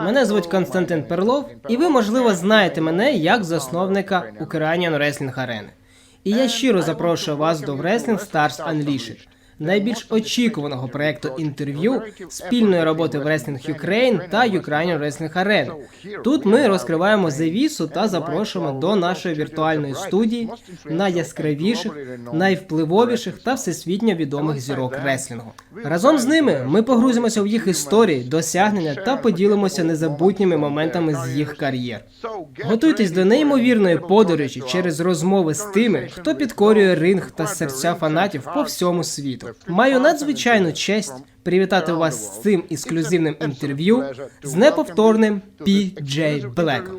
Мене звуть Константин Перлов, і ви, можливо, знаєте мене як засновника Ukrainian Wrestling Arena. І я щиро запрошую вас до Wrestling Stars Unleashed, найбільш очікуваного проекту інтерв'ю спільної роботи Wrestling Ukraine та Ukrainian Wrestling Arena. Тут ми розкриваємо завісу та запрошуємо до нашої віртуальної студії найяскравіших, найвпливовіших та всесвітньо відомих зірок реслінгу. Разом з ними ми погрузимося в їх історії, досягнення та поділимося незабутніми моментами з їх кар'єр. Готуйтесь до неймовірної подорожі через розмови з тими, хто підкорює ринг та серця фанатів по всьому світу. Маю надзвичайну честь привітати вас з цим ексклюзивним інтерв'ю з неповторним Пі Джей Блеком.